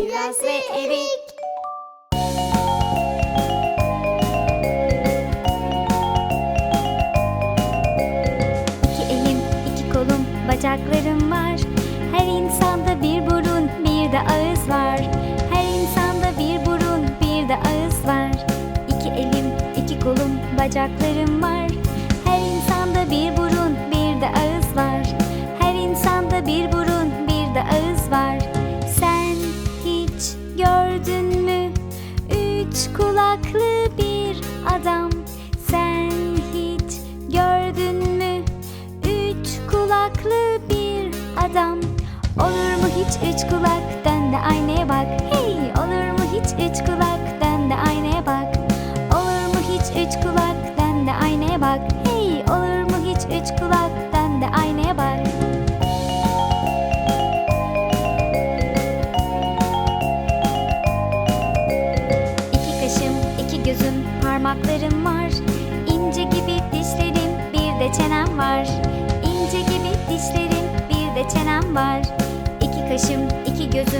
Kiraz ve erik. İki elim, iki kolum, bacaklarım var. Her insanda bir burun, bir de ağız var. Her insanda bir burun, bir de ağız var. İki elim, iki kolum, bacaklarım var. Hiç üç kulak? Dön de aynaya bak. Hey, olur mu hiç üç kulak?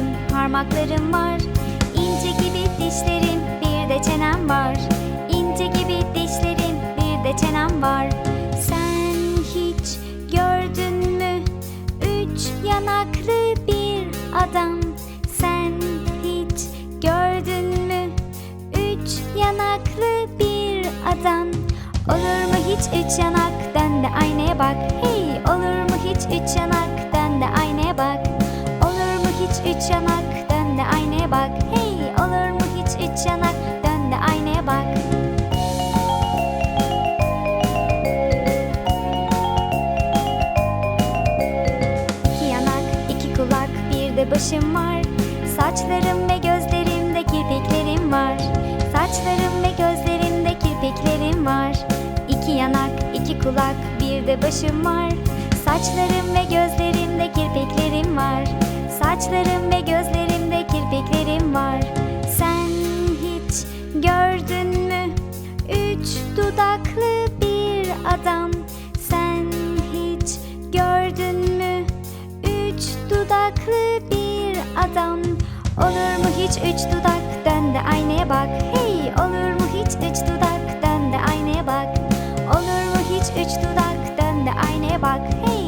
Gözüm, parmaklarım var. İnce gibi dişlerim, bir de çenem var. İnce gibi dişlerim, bir de çenem var. Sen hiç gördün mü? Üç yanaklı bir adam. Sen hiç gördün mü? Üç yanaklı bir adam. Olur mu hiç üç yanak? Dön de aynaya bak. Hey, olur mu hiç üç yanak? Dön de aynaya bak. Üç yanak? Dön de aynaya bak. Hey, olur mu hiç üç yanak? Dön de aynaya bak. İki yanak, iki kulak, bir de başım var. Saçlarım ve gözlerimde kirpiklerim var. Saçlarım ve gözlerimde kirpiklerim var. İki yanak, iki kulak, bir de başım var. Saçlarım ve gözlerimde kirpiklerim var. Saçlarım ve gözlerimde kirpiklerim var. Sen hiç gördün mü? Üç dudaklı bir adam. Sen hiç gördün mü? Üç dudaklı bir adam. Olur mu hiç üç dudak? Dön de aynaya bak. Hey, olur mu hiç üç dudak? Dön de aynaya bak. Olur mu hiç üç dudak? Dön de aynaya bak. Hey,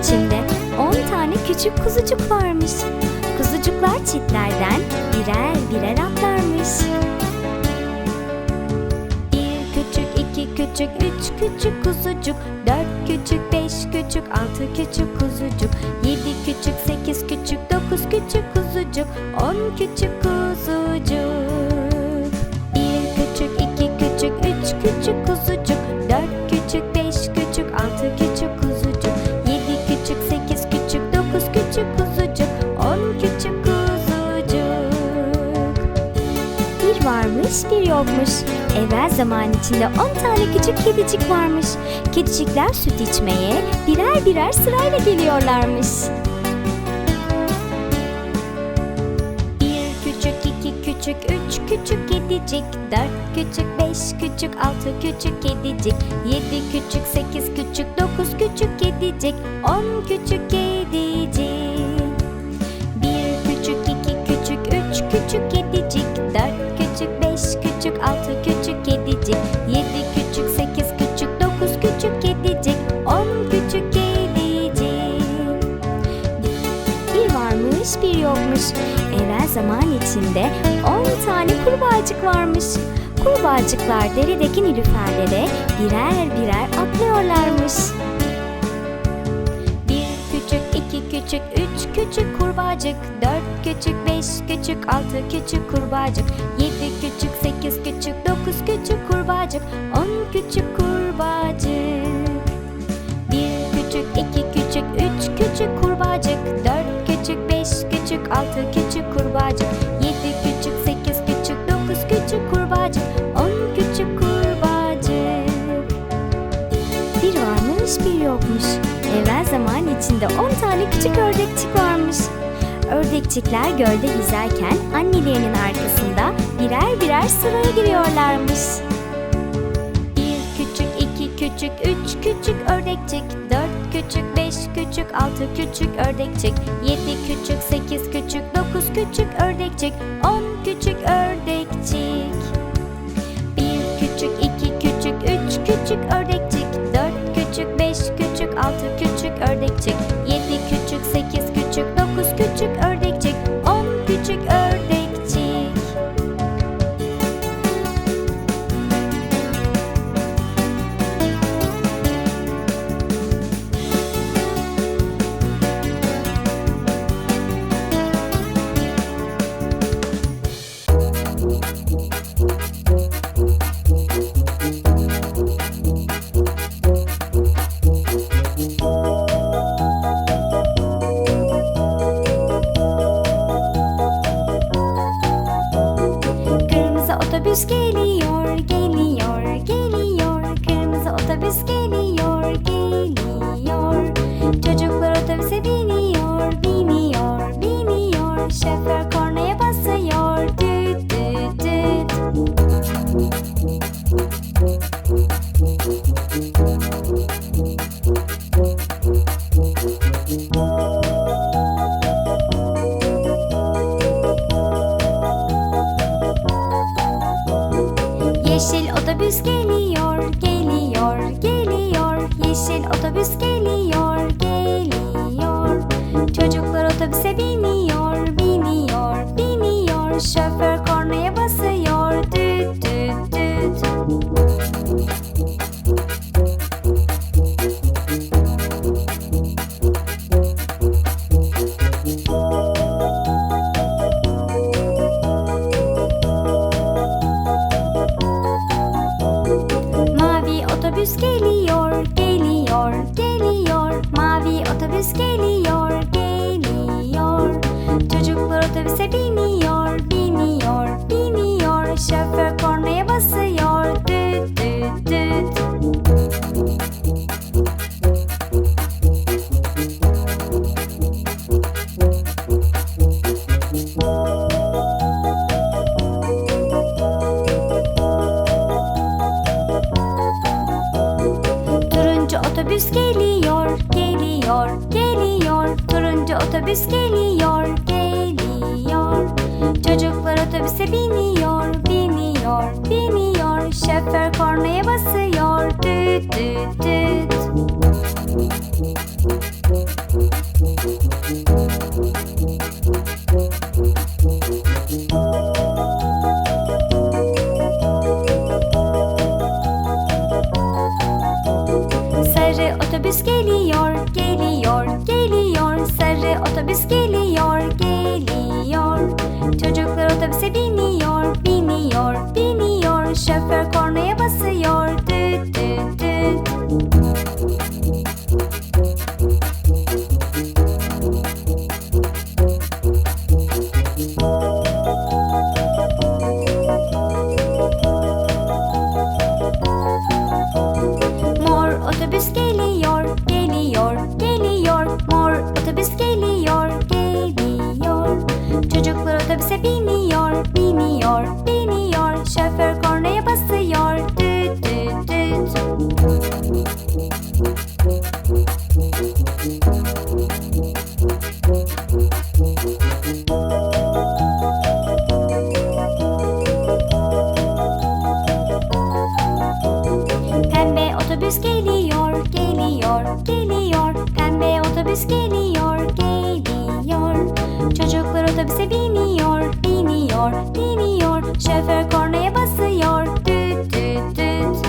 içinde on tane küçük kuzucuk varmış. Kuzucuklar çitlerden birer birer atlarmış. Bir küçük, iki küçük, üç küçük kuzucuk Dört küçük, beş küçük, altı küçük kuzucuk Yedi küçük, sekiz küçük, dokuz küçük kuzucuk On küçük kuzucuk Bir küçük, iki küçük, üç küçük kuzucuk küçük kuzucuk On küçük kuzucuk bir varmış bir yokmuş. Evvel zaman içinde on tane küçük kedicik varmış. Kedicikler süt içmeye birer birer sırayla geliyorlarmış. Bir küçük, iki küçük, üç küçük kedicik Dört küçük, beş küçük, altı küçük kedicik Yedi küçük, sekiz küçük, dokuz küçük kedicik On küçük kedicik altı küçük kedicik Yedi küçük, sekiz küçük, dokuz küçük kedicik On küçük kedicik Bir varmış bir yokmuş. Evvel zaman içinde on tane kurbağacık varmış. Kurbağacıklar deredeki nilüferlere birer birer atlıyorlarmış. Küçük, üç küçük kurbağacık Dört küçük, beş küçük, altı küçük kurbağacık küçük, sekiz küçük, dokuz küçük kurbağacık On küçük kurbağacık Bir küçük, iki küçük, üç küçük kurbağacık Dört küçük, beş küçük, altı küçük kurbağacık Yedi küçük, sekiz küçük, dokuz küçük kurbağacık On küçük kurbağacık bir varmış bir yokmuş. Evvel zaman içinde on tane küçük ördekçik varmış. Ördekçikler gölde yüzerken annelerinin arkasında birer birer sıraya giriyorlarmış. Bir küçük, iki küçük, üç küçük ördekçik Dört küçük, beş küçük, altı küçük ördekçik Yedi küçük, sekiz küçük, dokuz küçük ördekçik On küçük ördekçik Bir küçük, iki küçük, üç küçük ördekçik Dört küçük, beş küçük, altı küçük ördekçik esqueleto. Otobüs geliyor, geliyor, geliyor. Turuncu otobüs geliyor, geliyor. Çocuklar otobüse biniyor, biniyor, biniyor. Şoför kornaya basıyor, düt düt düt. Biniyor, biniyor. Şoför kornaya basıyor, düt düt düt.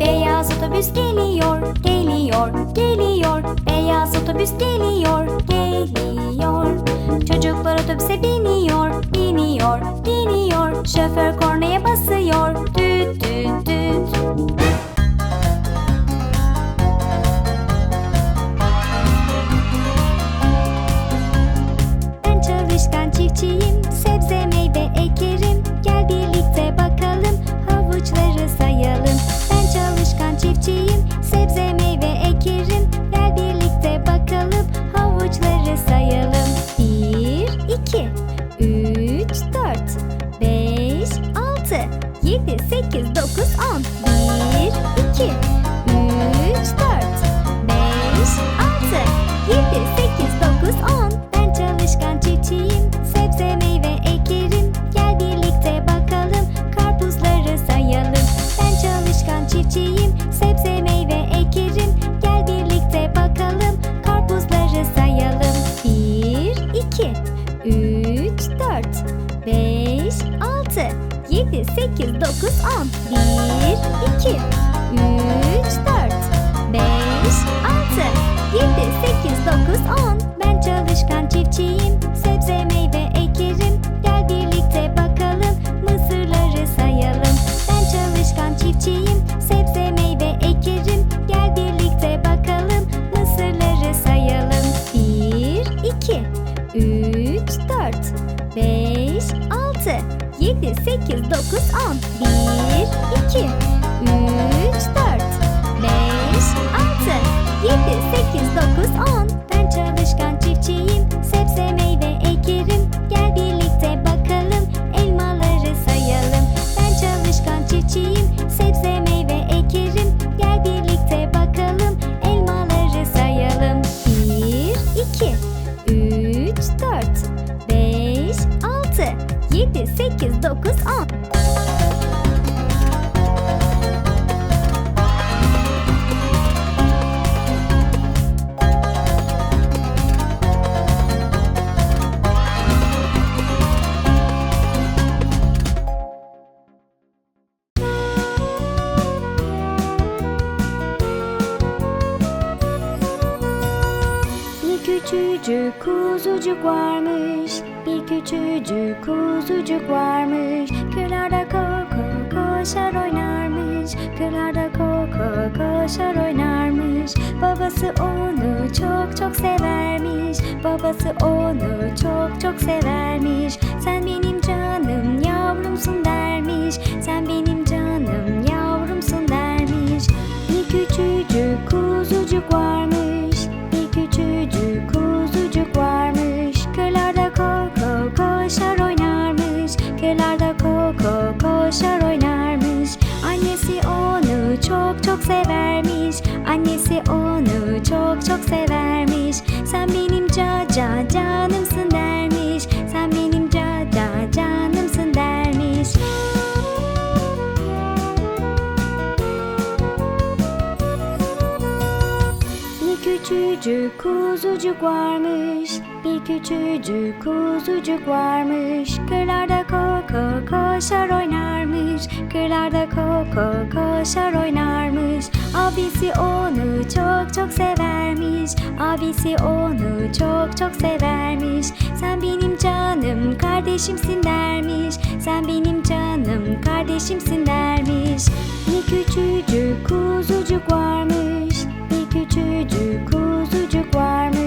Beyaz otobüs geliyor, geliyor, geliyor. Beyaz otobüs geliyor, geliyor. Çocuklar otobüse biniyor, biniyor, biniyor. Şoför kornaya basıyor, on. The küçücük kuzucuk varmış Bir küçücük kuzucuk varmış. Kırlarda koko koşar oynarmış Kırlarda koko koşar oynarmış. Babası onu çok çok severmiş Babası onu çok çok severmiş. Sen benim canım yavrumsun dermiş Sen benim canım yavrumsun dermiş. Bir küçücük kuzucuk varmış severmiş. Sen benim caca canımsın dermiş. Sen benim caca canımsın dermiş. Bir küçücük kuzucuk varmış. Bir küçücük kuzucuk varmış. Kırlarda koko koşar oynarmış. Kırlarda koko koşar oynarmış Abisi onu çok çok severmiş. Abisi onu çok çok severmiş. Sen benim canım kardeşimsin dermiş. Sen benim canım kardeşimsin dermiş. Bir küçücük kuzucuk varmış. Bir küçücük kuzucuk varmış